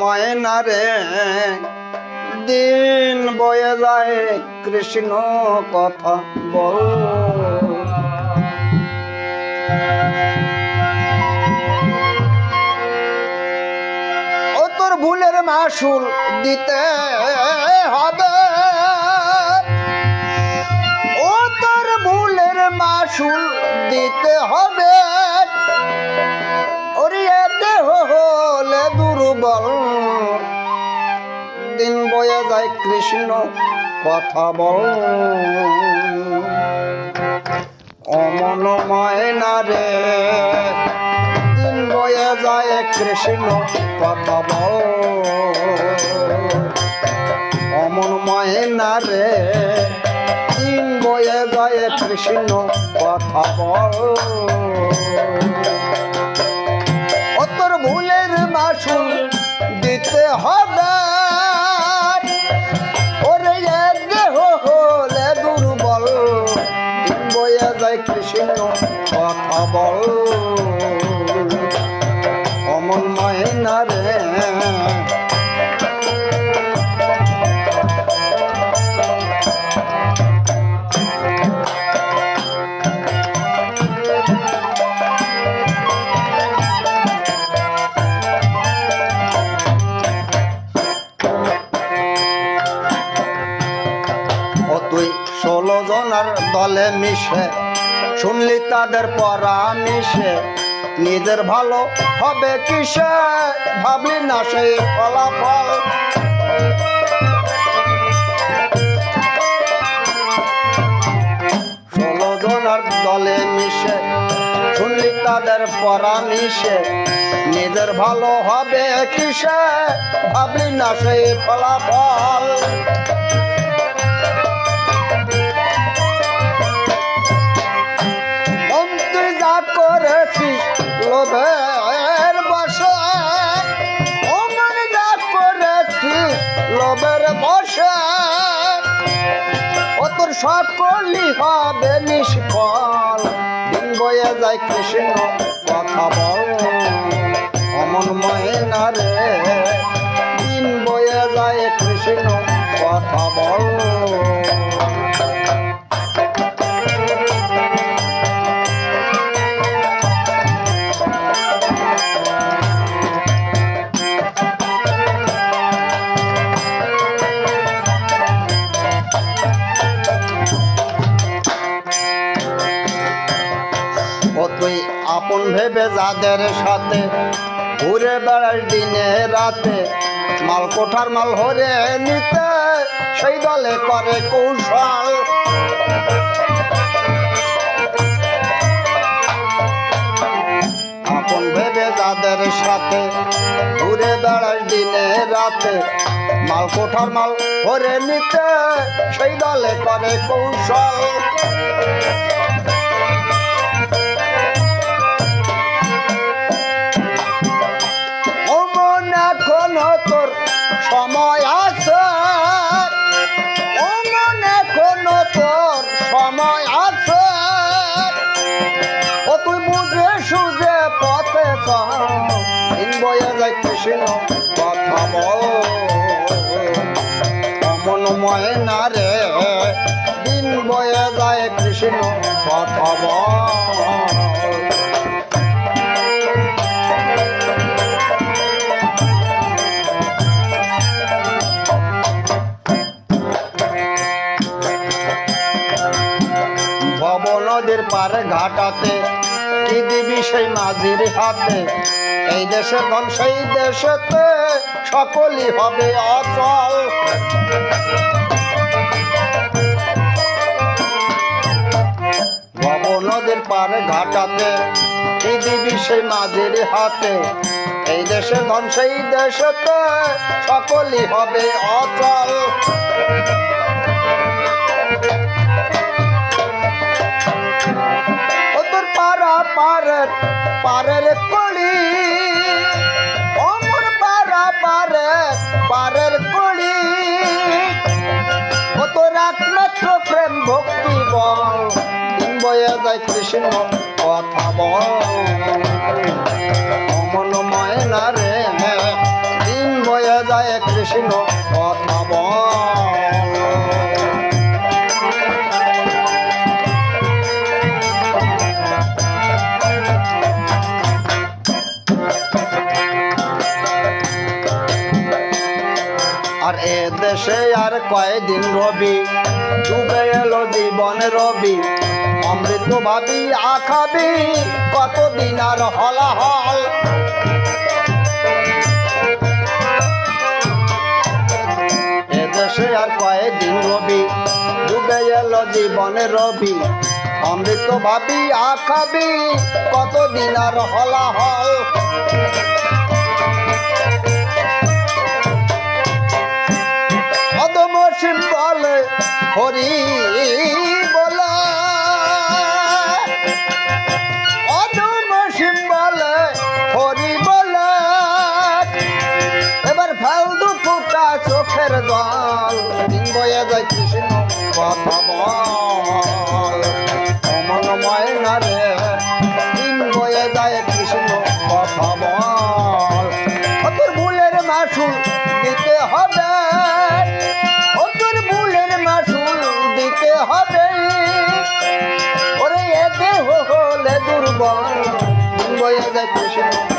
ময়না রে, দিন বয়ে যায় কৃষ্ণ কথা বল। তোর ভুলের মাসুল দিতে হবে। ও তোর ভুলের মাসুল দিতে হবে। ওরে দেহ হলে দুর্বল বয়ে যায় কৃষ্ণ কথা বল। অমন ময়না রে, দিন বয়ে যায় কৃষ্ণ কথা বল। অমন ময়না রে, দিন বয়ে যায় কৃষ্ণ কথা বল। দলে মিশে, শুনলি তাদের পরামিশে নিজের ভালো হবে কিসে? ভাবলি না সেই ফলাফল। ষোলো দলে মিশে, শুনলি তাদের পরামিশে নিজের ভালো হবে কিসে? ভাবলি না সেই ফলাফল। সকলই হবে নিষ্ফল। দিন বয়ে যায় কৃষ্ণ, কথা বল। অমন ময়না রে। দিন বয়ে যায় কৃষ্ণ, কথা বল। যাদের সাথে। ঘুরে বেড়াস দিনে রাতে। মাল কোঠার মাল হরে নিতে, সেই দলে করে কৌশল। আপন ভেবে যাদের সাথে ঘুরে বেড়াস দিনে রাতে, মাল কোঠার মাল হরে নিতে, সেই দলে করে কৌশল। সময় আছে ও মন এখনও তোর সময় আছে ও তুই বুঝে সুঝে পথে দিন বয়ে যায় কৃষ্ণ কথা বল। অমন ময়না রে, দিন বয়ে যায় কৃষ্ণ কথা বল। পারে ঘাটাতে। কি দিবি সেই মাঝির হাতে? এই দেশের ধন, সেই দেশেতে সকলই হবে অচল। নদীর পারে ঘাটাতে, কি দিবি সেই মাঝির হাতে? এই দেশের ধন, সেই দেশেতে সকলই হবে অচল। পারের পারের কড়ি অমর পাড়া পারে, পারের একমাত্র প্রেম ভক্তি বল বয়ে যায় কৃষ্ণ কথা বল। অমন ময়না রে দিন বয়ে কৃষ্ণ এ দেশে আর কয়দিন রবি? ডুবে এলো জীবন রবি। অমৃত ভাবি আখাবি, কতদিন আর হলাহল? দেশে আর কয়দিন রবি? ডুবে এলো জীবন রবি। অমৃত ভাবি আখাবি, কতদিন আর হলাহল? হরি দিন বয়ে যায় কৃষ্ণ